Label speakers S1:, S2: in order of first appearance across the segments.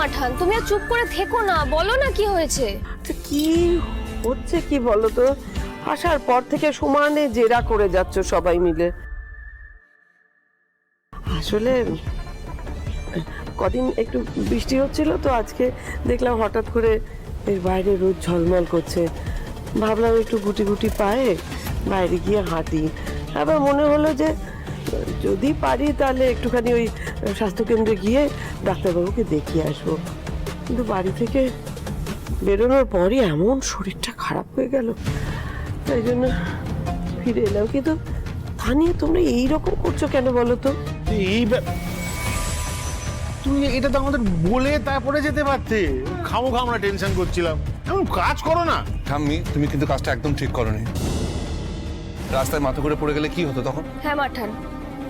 S1: মাঠান তুমি আর চুপ করে থেকো না, বলো না কি হয়েছে?
S2: কি হচ্ছে কি বলো তো? আসার পর থেকে সমানে জেরা করে যাচ্ছ সবাই মিলে। আসলে, কদিন একটু বৃষ্টি হচ্ছিল তো আজকে দেখলাম হঠাৎ করে এর বাইরে রোদ ঝলমল করছে। ভাবলাম একটু গুটি গুটি পায়ে বাইরে গিয়ে হাঁটি। আবার মনে হলো যে যদি পারি তাহলে একটুখানি ওই স্বাস্থ্যকেন্দ্রে গিয়ে ডাক্তারবাবুকে দেখিয়ে আসব। কিন্তু বাড়ি থেকে বেরোনোর পরই এমন শরীরটা খারাপ হয়ে গেল। তাই জন্য ফিরে এলাম। কিন্তু তা নিয়ে তোমরা এইরকম করছ কেন বলো তো?
S3: এই ব্যাপ- তুমি এটা তো আমাদের বলে তারপরে যেতে পারতে। খামো খামো আমরা টেনশন করছিলাম। এমন কাজ করো না।
S4: ঠাম্মি তুমি কিন্তু কাজটা একদম ঠিক করনি। রাস্তায় মাথা করে পড়ে গেলে কি হতো তখন?
S1: হ্যাঁ মাঠান।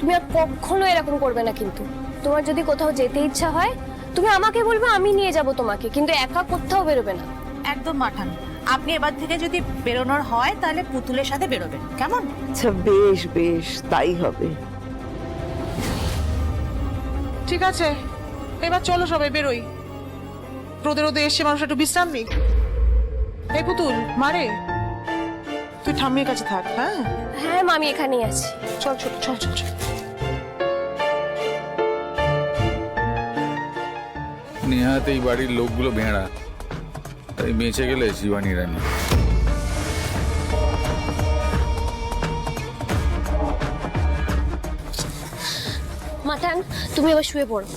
S1: তুমি আর কখনো এরকম করবে না কিন্তু। তোমার যদি কোথাও যেতে ইচ্ছা হয় তুমি আমাকে বলবে আমি নিয়ে যাব তোমাকে কিন্তু একা কোথাও বেরোবে না।
S5: একদম মাঠান। আপনি এবার থেকে যদি বেরোনোর হয় তাহলে পুতুলের সাথে বেরোবেন। কেমন?
S2: আচ্ছা বেশ বেশ তাই হবে।
S6: ঠিক আছে। এবার চলো সবাই বেরোই। রোদে রোদে এসে মানুষ একটু বিশ্রাম নিক। এই পুতুল মারে। তুই ঠাম্মির কাছে থাক হ্যাঁ?
S1: হ্যাঁ মা, আমি এখানেই আছি।
S6: চল ছোট চল চল চল।
S7: নেহাত এই বাড়ির লোকগুলো ভেড়া। তাই বেঁচে গেলে শিবানী রানী।
S1: মাঠান তুমি এবার শুয়ে পড়ো।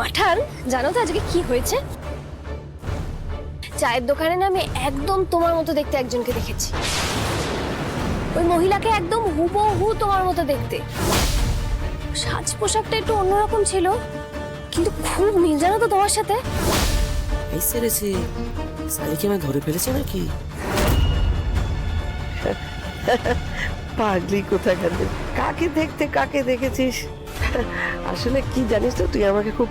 S1: মাঠান জানো তো আজকে কি হয়েছে? চায়ের দোকানে না আমি একদম তোমার মতো দেখতে একজনকে দেখেছি। ওই মহিলাকে একদম হুবহু তোমার মতো দেখতে। সাজ পোশাকটা একটু অন্যরকম ছিল, কিন্তু খুব মিল জানো তো তোমার সাথে?
S2: এই সেরেছে শালিকে আমি ধরে ফেলেছে নাকি? পাগলি কোথাকার কাকে দেখতে, কাকে দেখেছিস? আসলে কি জানিস তো, তুই আমাকে খুব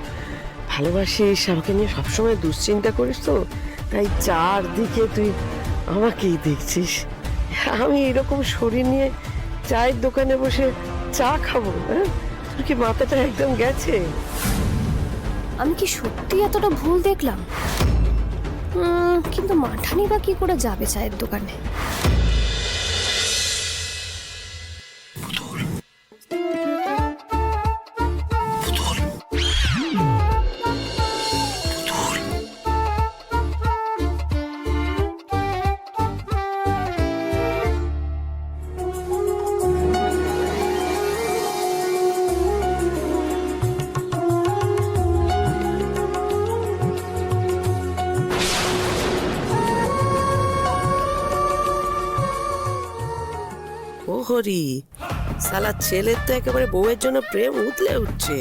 S2: ভালোবাসিস, আমাকে নিয়ে সবসময় দুশ্চিন্তা করিস তো। তাই চারদিকে তুই আমাকেই দেখছিস। আমি এরকম শরীর নিয়ে চায়ের দোকানে বসে চা খাব হ্যাঁ? তোর কি মাথাটা একদম গেছে?
S1: আমি কি সত্যি এতটা ভুল দেখলাম? কিন্তু মাঠানি বা কি করে যাবে চায়ের দোকানে?
S2: হরি সালা ছেলের তো একেবারে বউয়ের জন্য প্রেম উতলে উঠছে।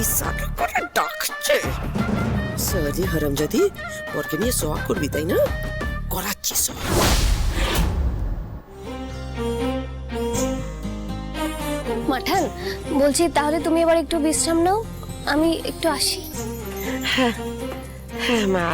S2: এই সাকা করে ডাকছে। সাজি হারামজাদি বরকে নিয়ে সোয়া করবি তাই না? করাচ্ছি সোয়া
S1: মাঠান বলছি তাহলে তুমি এবার একটু বিশ্রাম নাও। আমি একটু আসি।
S2: হ্যাঁ
S1: হ্যাঁ মা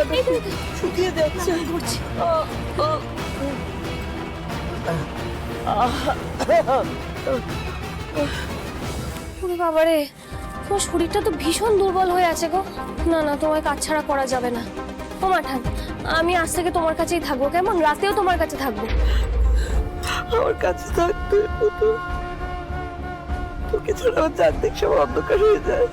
S1: তো
S2: শুকিয়ে যাচ্ছে।
S1: করছি। ওরে বাবারে তোমার শরীরটা তো ভীষণ দুর্বল হয়ে আছে গো। না না তোমায় কাজ ছাড়া করা যাবে না। ও মাঠান আমি আজ থেকে তোমার কাছেই থাকব কেমন? রাতেও তোমার কাছে থাকব।
S2: আমার কাছে থাকতে তোকে ছাড়া আমার চারদিক সব অন্ধকার হয়ে যায়।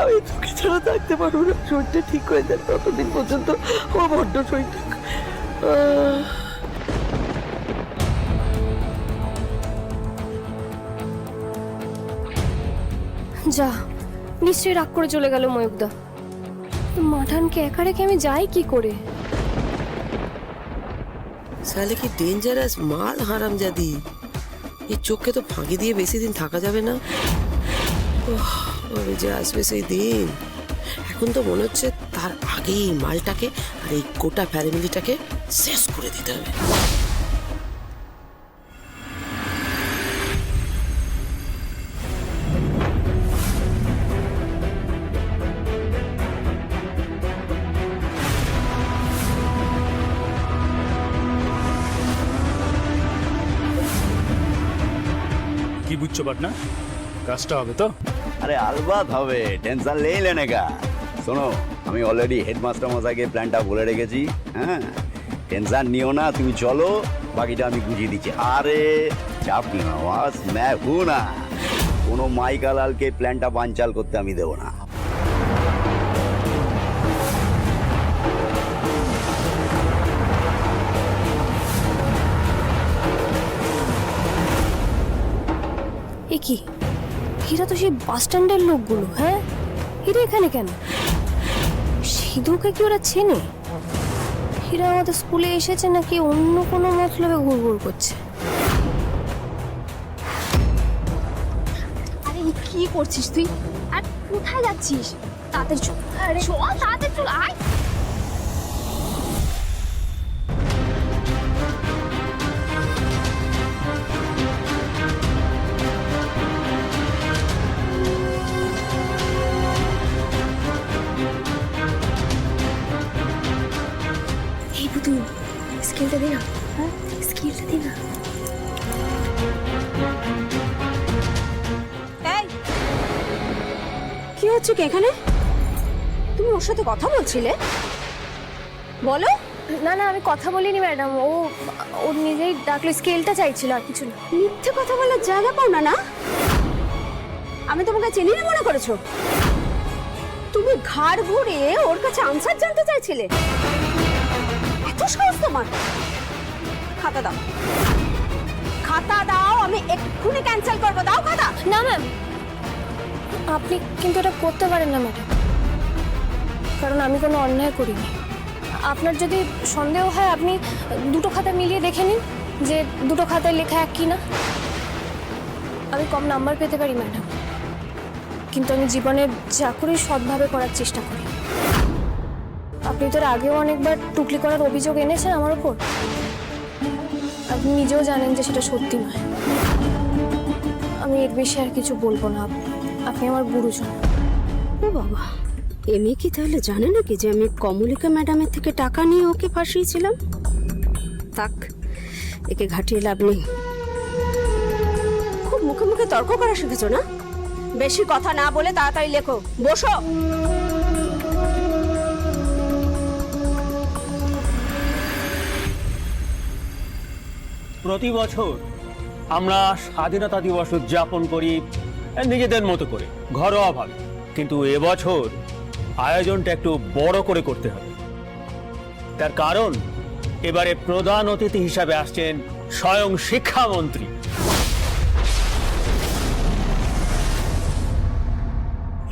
S2: আমি তোকে ছাড়া থাকতে পারব না। শরীরটা ঠিক হয়ে যায় ততদিন পর্যন্ত আমার বড্ড শরীরটা
S1: যা নিশ্চয়ই রাগ করে চলে গেল ময়ুকদা। মাঠানকে একা রেখে আমি যাই কি করে?
S2: তাহলে কি ডেঞ্জারাস মাল হারাম জাদি এই চোখকে তো ফাঁকি দিয়ে বেশি দিন থাকা যাবে না? ওহ। কবে যে আসবে সেই দিন। এখন তো মনে হচ্ছে তার আগেই মালটাকে আর এই গোটা ফ্যামিলিটাকে শেষ করে দিতে হবে।
S8: কি বুঝছ, পাটনা? কাজটা হবে তো?
S9: আরে আলবাত হবে টেনশন নেই লেনে কা শোনো আমি অলরেডি হেডমাস্টার মশাইকে প্ল্যানটা বলে রেখেছি হ্যাঁ? টেনশন নিও না তুমি চলো বাকিটা আমি বুঝিয়ে দিচ্ছি। আরে চাপ নিও না বাস ম্যা হু না। কোনো মাইকালালকে প্ল্যানটা বানচাল করতে আমি দেবো না।
S1: কি? এরা তো সেই বাস স্ট্যান্ডের লোকগুলো হ্যাঁ? এরা এখানে কেন? সিধুকে কি ওরা চেনে? এরা আমাদের স্কুলে এসেছে নাকি অন্য কোনো মতলবে ঘুরঘুর করছে? আরে কি করছিস তুই? আর কোথায় যাচ্ছিস? তাড়াতাড়ি চল আরে চল তাড়াতাড়ি চল আয়! পুতুল স্কেলটা দে না। হ্যাঁ? স্কেলটা দে না।
S10: কি হচ্ছে কি এখানে? তুমি ওর সাথে কথা বলছিলে? বলো।
S1: না না আমি কথা বলিনি ম্যাডাম। ও ও নিজেই ডাকলো স্কেলটা চাইছিল আর কিছু না।
S10: মিথ্যে কথা বলার জায়গা পাও না না? আমি তোমাকে চিনি না মনে করেছ? তুমি ঘাড় ঘুরে ওর কাছে আনসার জানতে চাইছিলে? এত সাহস খাতা দাও। খাতা দাও, আমি এক্ষুনি ক্যান্সেল করব। দাও খাতা।
S1: না ম্যাম আপনি কিন্তু এটা করতে পারেন না ম্যাডাম কারণ আমি কোনো অন্যায় করিনি। আপনার যদি সন্দেহ হয়, আপনি দুটো খাতা মিলিয়ে দেখে নিন যে দুটো খাতায় লেখা এক কি না। আমি কম নাম্বার পেতে পারি ম্যাডাম কিন্তু আমি জীবনে যা করি, সৎভাবে করার চেষ্টা করি। আপনি তো আগেও অনেকবার টুকলি করার অভিযোগ এনেছেন আমার ওপর আপনি নিজেও জানেন যে সেটা সত্যি নয়। আমি এর বেশি আর কিছু বলব না। আপ- আপনি আমার গুরুজন।
S10: ও বাবা এমনি কি তাহলে জানে নাকি যে আমি কমলিকা ম্যাডামের থেকে টাকা নিয়ে ওকে ফাঁসিয়েছিলাম? থাক, একে ঘাটিয়ে লাভ নেই। খুব মুখে মুখে তর্ক করা শিখেছো না? বেশি কথা না বলে তাড়াতাড়ি লেখো। বসো।
S8: প্রতি বছর আমরা স্বাধীনতা দিবস উদযাপন করি নিজেদের মতো করে ঘরোয়াভাবে। কিন্তু এবছর আয়োজনটা একটু বড় করে করতে হবে। তার কারণ এবারে প্রধান অতিথি হিসাবে আসছেন স্বয়ং শিক্ষামন্ত্রী।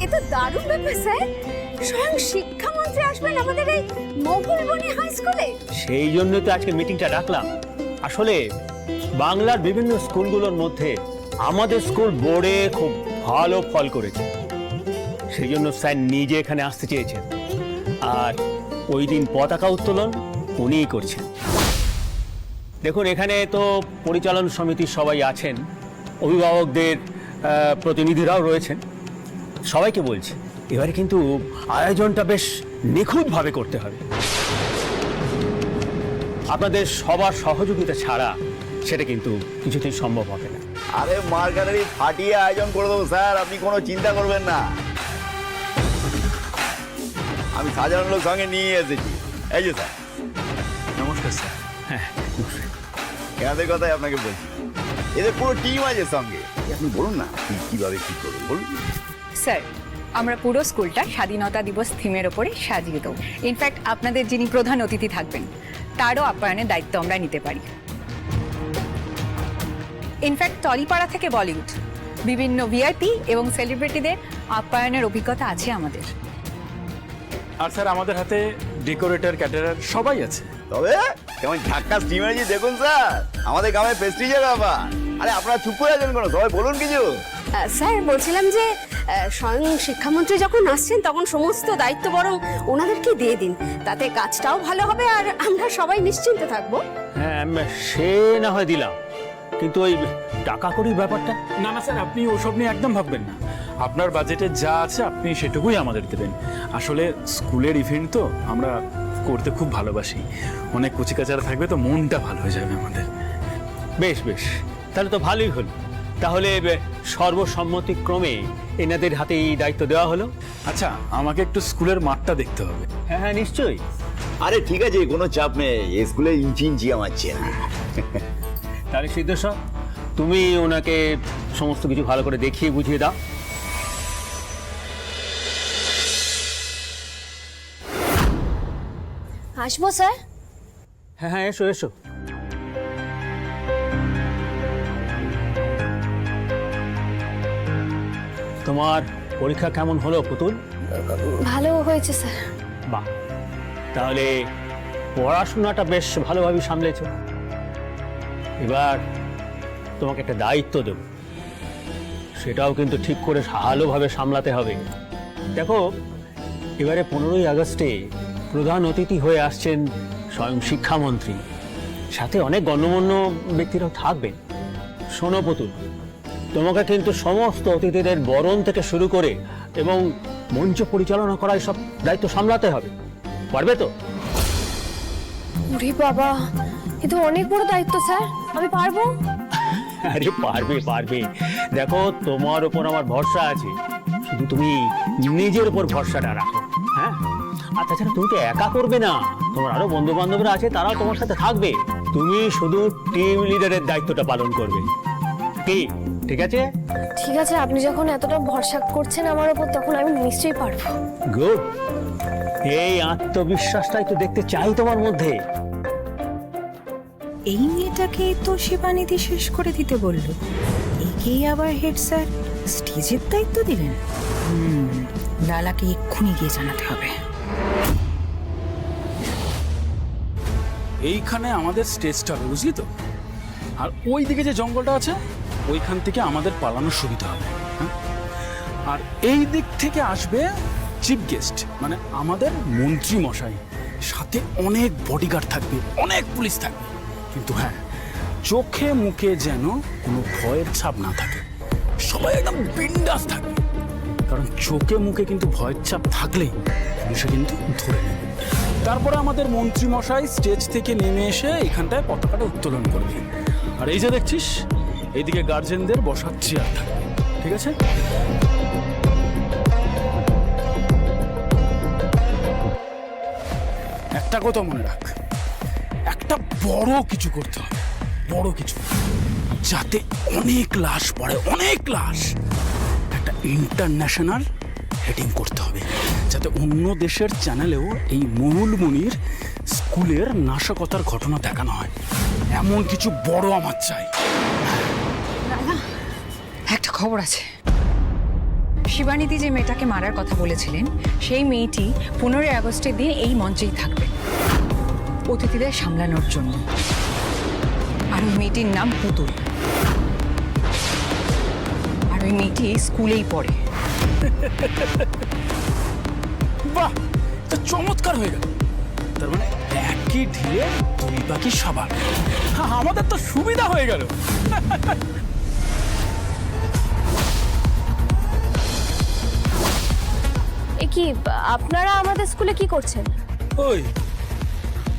S10: এ তো দারুণ ব্যাপার স্যার। স্বয়ং শিক্ষামন্ত্রী আসবেন আমাদের এই মহুলবনি হাই স্কুলে।
S8: সেই জন্য তো আজকে মিটিংটা ডাকলাম আসলে বাংলার বিভিন্ন স্কুলগুলোর মধ্যে আমাদের স্কুল বোর্ডে খুব ভালো ফল করেছে। সেই জন্য স্যার নিজে এখানে আসতে চেয়েছেন। আর ওই দিন পতাকা উত্তোলন উনিই করছেন। দেখুন, এখানে তো পরিচালন সমিতির সবাই আছেন, অভিভাবকদের প্রতিনিধিরাও রয়েছেন। সবাইকে বলছি, এবারে কিন্তু আয়োজনটা বেশ নিখুঁতভাবে করতে হবে। আপনাদের সবার সহযোগিতা ছাড়া সেটা কিন্তু কিছুতেই সম্ভব হবে না।
S9: আরে মার্কারি ফাটিয়ে আয়োজন করে দেবো স্যার। আপনি কোনো চিন্তা করবেন না। আমি সাধারণ লোক সঙ্গে নিয়ে এসেছি। এই যে স্যার।
S8: নমস্কার স্যার। হ্যাঁ।
S9: এনাদের কথাই আপনাকে বলছি। এদের পুরো টিম আছে সঙ্গে। আপনি বলুন না কি কীভাবে কি করবেন বলুন।
S11: স্যার আমরা পুরো স্কুলটা স্বাধীনতা দিবস থিমের ওপরে সাজিয়ে দেবো। ইনফ্যাক্ট আপনাদের যিনি প্রধান অতিথি থাকবেন তারও আপ্যায়নের দায়িত্ব আমরা নিতে পারি। ইনফ্যাক্ট টলিপাড়া থেকে বলিউড বিভিন্ন ভিআইপি এবং সেলিব্রিটিদের আপ্যায়নের অভিজ্ঞতা আছে আমাদের।
S8: আর স্যার আমাদের হাতে ডেকোরেটর ক্যাটারার সবাই আছে।
S9: তবে কেমন ঝাক্কাস টিম আছে দেখুন স্যার। আমাদের গ্রামে প্রেস্টিজের ব্যাপার। আরে আপনারা চুপ করে আছেন কেন? সবাই বলুন কিছু।
S10: স্যার বলছিলাম যে স্বয়ং শিক্ষামন্ত্রী যখন আসছেন তখন সমস্ত দায়িত্ব বরং ওনাদেরকে দিয়ে দিন। তাতে কাজটাও ভালো হবে আর আমরা সবাই নিশ্চিন্ত থাকব।
S8: হ্যাঁ সে না হয় দিলাম। কিন্তু ওই টাকা কড়ির ব্যাপারটা?
S12: না না স্যার আপনি ওসব নিয়ে একদম ভাববেন না। আপনার বাজেটে যা আছে আপনি সেটুকুই আমাদের দেবেন। আসলে স্কুলের ইভেন্ট তো আমরা করতে খুব ভালোবাসি। অনেক কুচিকাচারা থাকবে তো মনটা ভালো হয়ে যাবে আমাদের।
S8: বেশ বেশ। তাহলে তো ভালোই হলো। তাহলে সর্বসম্মতিক্রমে এনাদের হাতে এই দায়িত্ব দেওয়া হলো?
S12: আচ্ছা আমাকে একটু স্কুলের মাঠটা দেখতে হবে।
S8: হ্যাঁ হ্যাঁ নিশ্চয়ই।
S9: আরে ঠিক আছে কোনো চাপ নেই। স্কুলে ইঞ্চি ইঞ্চি আমার চেনা।
S8: তাহলে সিদ্ধেশ্বর তুমি ওনাকে সমস্ত কিছু ভালো করে দেখিয়ে বুঝিয়ে দাও।
S1: আসব স্যার?
S8: হ্যাঁ হ্যাঁ এসো এসো। তোমার পরীক্ষা কেমন হলো পুতুল?
S1: ভালো হয়েছে স্যার।
S8: বাহ। তাহলে পড়াশোনাটা বেশ ভালোভাবে সামলেছ। এবার তোমাকে একটা দায়িত্ব দেব। সেটাও কিন্তু ঠিক করে ভালোভাবে সামলাতে হবে। দেখো এবারে পনেরোই আগস্টে প্রধান অতিথি হয়ে আসছেন স্বয়ং শিক্ষামন্ত্রী। সাথে অনেক গণ্যমান্য ব্যক্তিরাও থাকবেন। শোনো পুতুল তোমাকে কিন্তু সমস্ত অতিথিদের বরণ থেকে শুরু করে এবং মঞ্চ পরিচালনা করার সব দায়িত্ব সামলাতে হবে। পারবে তো?
S1: ওরে বাবা এ তো অনেক বড় দায়িত্ব স্যার। আমি পারব?
S8: আরে পারবে পারবে। দেখো তোমার উপর আমার ভরসা আছে। শুধু তুমি নিজের উপর ভরসাটা রাখো হ্যাঁ? আর তাছাড়া তুমি তো একা করবে না। তোমার আরও বন্ধু বান্ধবরা আছে তারাও তোমার সাথে থাকবে। তুমি শুধু টিম লিডারের দায়িত্বটা পালন করবে। কি ঠিক আছে?
S1: ঠিক আছে আপনি যখন এতটা ভরসা করছেন আমার উপর তখন আমি নিশ্চয়ই পারব।
S8: গুড এই আত্মবিশ্বাসটাই তো দেখতে চাই তোমার মধ্যে।
S11: এই মেয়েটাকে তো শিবানিধি শেষ করে দিতে বলল। একেই আবার হেড স্যার। স্টেজের দায়িত্ব দিলেন। হুম লালাকে এক্ষুনি গিয়ে জানাতে হবে।
S12: এইখানে আমাদের স্টেজটা হবে বুঝলি তো? আর ওই দিকে যে জঙ্গলটা আছে ওইখান থেকে আমাদের পালানোর সুবিধা হবে হ্যাঁ? আর এই দিক থেকে আসবে চিফ গেস্ট মানে আমাদের মন্ত্রী মশাই। সাথে অনেক বডিগার্ড থাকবে, অনেক পুলিশ থাকবে। কিন্তু হ্যাঁ চোখে মুখে যেন কোনো ভয়ের ছাপ না থাকে, সবাই একদম বিন্দাস থাকবে। কারণ চোখে মুখে কিন্তু ভয়ের ছাপ থাকলেই পুলিশে কিন্তু ধরে নেবে। তারপরে আমাদের মন্ত্রী মশাই স্টেজ থেকে নেমে এসে এখানটায় পতাকাটা উত্তোলন করবে। আর এই যে দেখছিস এইদিকে গার্জেনদের বসার চেয়ার থাকবে, ঠিক আছে? একটা কথা মনে রাখ, একটা বড় কিছু করতে হবে, বড় কিছু, যাতে অনেক লাশ পড়ে, অনেক লাশ। একটা ইন্টারন্যাশনাল হেডিং করতে হবে, যাতে অন্য দেশের চ্যানেলেও এই মহুলমণির স্কুলের নাশকতার ঘটনা দেখানো হয়। এমন কিছু বড় আমার চাই।
S11: খবর আছে। শিবানিধি যে মেয়েটাকে মারার কথা বলেছিলেন সেই মেয়েটি পনেরোই আগস্টের দিন এই মঞ্চেই থাকবে। অতিথিদের সামলানোর জন্য। আর ওই মেয়েটির নাম পুতুল। আর ওই মেয়েটি স্কুলেই পড়ে।
S12: বাহ! এটা চমৎকার হয়ে গেল। তার মানে একই ঢিলে দুই সাবান হ্যাঁ, আমাদের তো সুবিধা হয়ে গেল।
S1: এ কি আপনারা আমাদের স্কুলে কি করছেন?
S12: ওই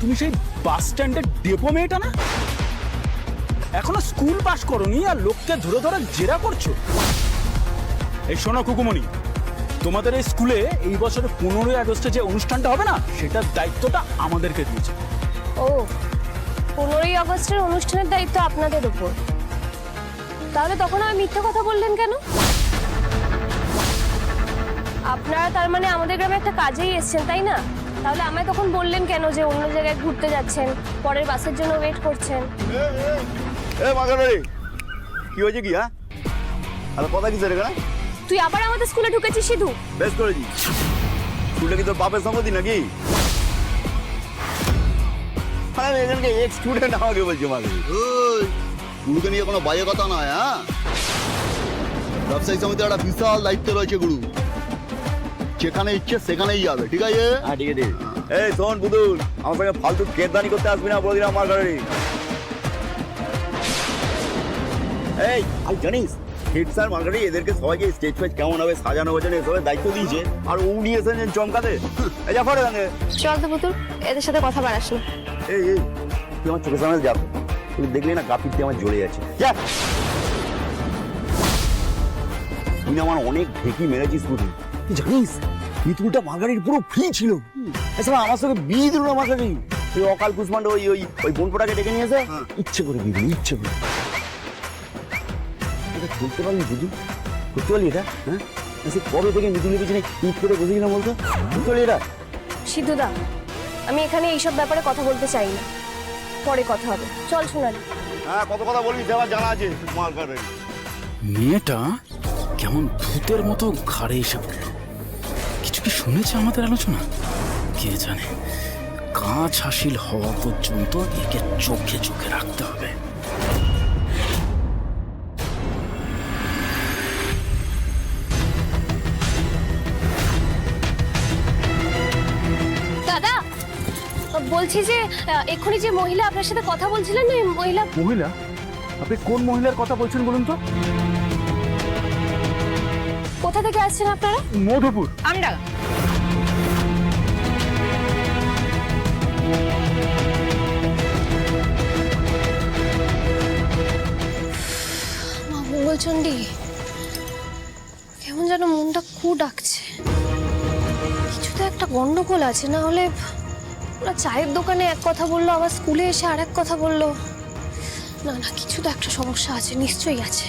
S12: তুমি সেই বাস স্ট্যান্ডের ডেপো মেয়েটা না? এখনও স্কুল পাস করনি আর লোককে ধরে ধরে জেরা করছ? এই শোনো কুকুমণি তোমাদের এই স্কুলে এই বছরের পনেরোই আগস্টে যে অনুষ্ঠানটা হবে না সেটার দায়িত্বটা আমাদেরকে দিয়েছে।
S1: ও পনেরোই আগস্টের অনুষ্ঠানের দায়িত্ব আপনাদের উপর। তাহলে তখন আমি মিথ্যে কথা বললেন কেন? আপনারা তার মানে আমাদের গ্রামে একটা কাজেই এসেছেন তাই না? তাহলে আমায় তখন বললেন কেন যে অন্য জায়গায় ঘুরতে যাচ্ছেন পরের বাসের জন্য ওয়েট করছেন?
S9: এ মাগারি কি হয়েছে কি হ্যাঁ? আরে কথা কি সেটা
S1: তুই আবার আমাদের স্কুলে ঢুকেছিস সিধু?
S9: বেশ করেছি। স্কুলটা কি তোর বাপের সম্মতি নাকি? আরে এখানকে এক স্টুডেন্ট আমাকে বলছে মাগারি গুরুকে নিয়ে কোনো বাজে কথা নয় হ্যাঁ? ব্যবসায়ী সমিতির একটা বিশাল দায়িত্ব রয়েছে গুরু। যেখানে ইচ্ছে সেখানেই যাবে ঠিক আছে? হ্যাঁ ঠিক আছে। এই শোন বুদুল আমার সঙ্গে ফালতু কেদানি করতে আসবি না বলে দিলাম আমার ঘরে। এই আর জানিস হেড স্যার মার্কেটে এদেরকে সবাইকে স্টেজ ফেজ কেমন হবে সাজানো গোছানো এসবের দায়িত্ব দিয়েছে আর উনি এসেছেন চমকাতে। এই যা ফটো সঙ্গে
S1: চল তো পুতুল এদের সাথে কথা বাড়াস না।
S9: এই এই তুই আমার চোখের সামনে যাব তুই দেখলি না গা পিঠতে আমার জ্বলে যাচ্ছে? যা। তুই আমার অনেক ঢেকি মেরেছিস বুঝি তুই জানিস মিতুলটা মার্গারির পুরো ফ্রি ছিল। এছাড়া আমার সঙ্গে বিয়ে দিল না মার্গারি তুই অকাল কুষ্মান্ড ওই ওই ওই বোনপোটাকে ডেকে নিয়েছে ইচ্ছে করে বিয়ে দিল ইচ্ছে করে। এটা করতে পারলি বুঝি? করতে পারলি এটা? হ্যাঁ? সে কবে থেকে মিতুলের পিছনে ইট করে বসেছিলাম বলতো? করতে পারলি এটা?
S1: সিদ্ধুদা আমি এখানে এইসব ব্যাপারে কথা বলতে চাই না। পরে কথা হবে। চল সোনালি।
S9: হ্যাঁ কত কথা বলবি আমার জানা আছে মার্গারি
S12: মেয়েটা কেমন ভূতের মতো ঘাড়ে এসে পড়ল। শুনেছে আমাদের আলোচনা? কে জানে? কাজ হাসিল হওয়া পর্যন্ত একে চোখে চোখে রাখতে হবে।
S1: দাদা বলছি যে এক্ষুনি যে মহিলা আপনার সাথে কথা বলছিলেন না মহিলা
S3: মহিলা? আপনি কোন মহিলার কথা বলছেন বলুন তো?
S1: কোথা থেকে আসছেন আপনারা?
S3: মধুপুর।
S11: আমরা
S1: মা মঙ্গলচণ্ডী কেমন যেন মনটা কু ডাকছে। কিছু তো একটা গন্ডগোল আছে না হলে ওরা চায়ের দোকানে এক কথা বলল আবার স্কুলে এসে আর এক কথা বলল। না না কিছু তো একটা সমস্যা আছে নিশ্চয়ই আছে।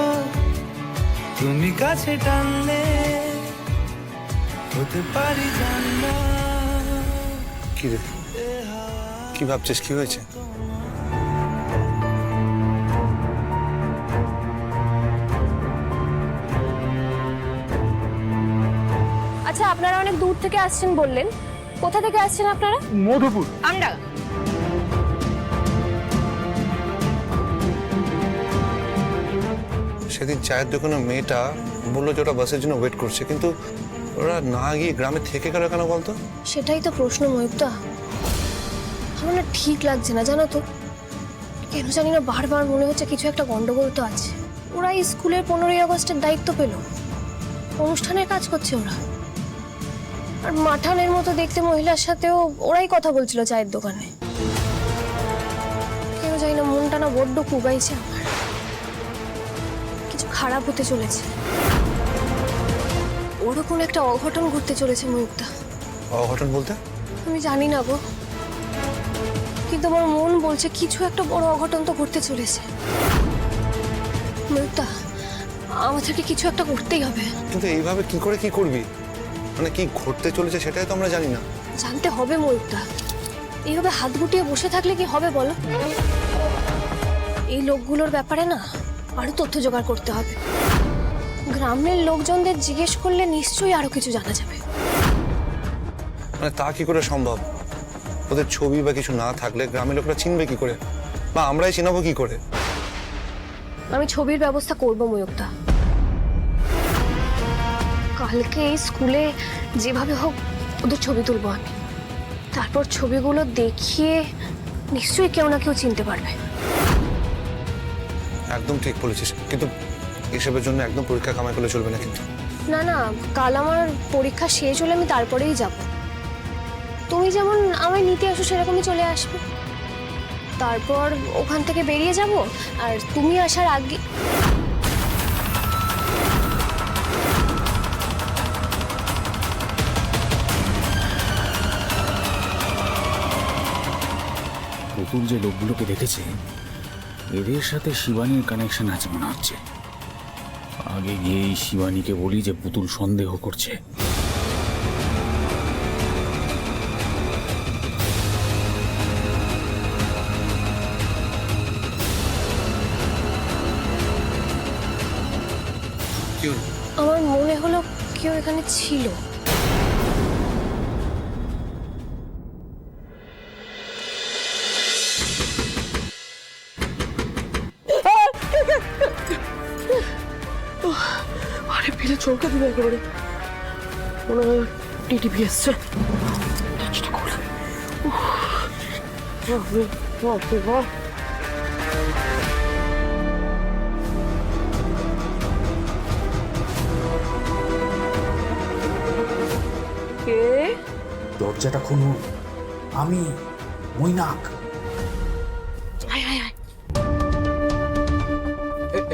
S13: তুমি কাছে টানলে হতে পারি জানলা।
S4: কি রে? কি ভাবছিস? কি হয়েছে?
S1: আচ্ছা আপনারা অনেক দূর থেকে আসছেন বললেন। কোথা থেকে আসছেন আপনারা?
S3: মধুপুর।
S11: আমরা
S4: সেদিন চায়ের দোকানে মেয়েটা বলল যে ওরা বাসের জন্য ওয়েট করছে, কিন্তু ওরা না গিয়ে গ্রামে থেকে গেল কেন বলতো?
S1: সেটাই তো প্রশ্ন ময়ূকদা আমার না ঠিক লাগছে না, জানো তো। কেন জানি না বারবার মনে হচ্ছে কিছু একটা গন্ডগোল তো আছে। ওরা স্কুলের পনেরোই আগস্টের দায়িত্ব পেল। অনুষ্ঠানের কাজ করছে ওরা। আর মাঠানের মতো দেখতে মহিলার সাথেও ওরাই কথা বলছিল চায়ের দোকানে। কেন জানি না মনটা না বড্ড কুবাইছে আমার। খারাপ হতে চলেছে। ওরকম একটা অঘটন ঘটতে চলেছে ময়ূকদা
S4: অঘটন বলতে?
S1: আমি জানি না গো। কিন্তু আমার মন বলছে কিছু একটা বড় অঘটন তো ঘটতে চলেছে। ময়ূকদা আমাদেরকে কিছু একটা করতেই হবে।
S4: কিন্তু এইভাবে কি করে কি করবি? মানে কি ঘটতে চলেছে সেটাই তো আমরা জানি না।
S1: জানতে হবে ময়ূকদা এইভাবে হাত গুটিয়ে বসে থাকলে কি হবে বলো? এই লোকগুলোর ব্যাপারে না আরও তথ্য জোগাড় করতে হবে। গ্রামের লোকজনদের জিজ্ঞেস করলে নিশ্চয়ই আরও কিছু জানা যাবে।
S4: মানে তা কি করে সম্ভব? ওদের ছবি বা কিছু না থাকলে গ্রামের লোকরা চিনবে কি করে? বা আমরাই চিনাবো কি করে?
S1: আমি ছবির ব্যবস্থা করব ময়ূকদা কালকে এই স্কুলে যেভাবে হোক ওদের ছবি তুলবো আমি। তারপর ছবিগুলো দেখিয়ে নিশ্চয়ই কেউ না কেউ চিনতে পারবে।
S4: একদম ঠিক বলেছিস। কিন্তু এসবের জন্য একদম পরীক্ষা কামাই করলে চলবে না কিন্তু।
S1: না না কাল আমার পরীক্ষা শেষ হলে আমি তারপরেই যাব। তুমি যেমন আমায় নিতে আসো সেরকমই চলে আসবে। তারপর ওখান থেকে বেরিয়ে যাব আর তুমি আসার আগে
S12: পুতুল যে লোকগুলোকে দেখেছে এদের সাথে শিবানীর কানেকশন আছে মনে হচ্ছে। আগে গিয়েই শিবানীকে বলি যে পুতুল সন্দেহ করছে।
S1: আমার মনে হলো কেউ এখানে ছিল।
S2: পিলে চমকে দিবে একেবারে। মনে হয় টিটিপি এসছে। কে?
S12: দরজাটা খুলুন। আমি মৈনাক।
S2: আয়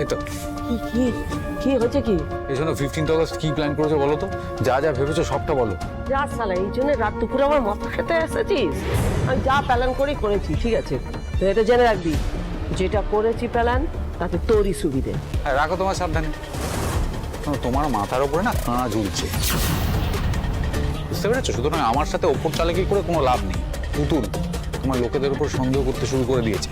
S7: এটা।
S2: কি কি? কি হচ্ছে কি?
S7: এই জন্য ফিফটিন্থ আগস্ট কি প্ল্যান করেছ বলো তো? যা যা ভেবেছো সবটা বলো।
S2: যা সালা এই জন্য রাত দুপুরে আমার মাথা খেতে এসেছিস? আমি যা প্ল্যান করে করেছি ঠিক আছে? তো এটা জেনে রাখবি যেটা করেছি প্ল্যান তাতে তোরই সুবিধে।
S7: আর রাখো তোমার সাবধানে। তোমার মাথার উপরে না কাঁড়া ঝুলছে বুঝতে পেরেছ? সুতরাং আমার সাথে ওপর চালাকি করে কোনো লাভ নেই। পুতুল তোমার লোকেদের উপর সন্দেহ করতে শুরু করে দিয়েছে।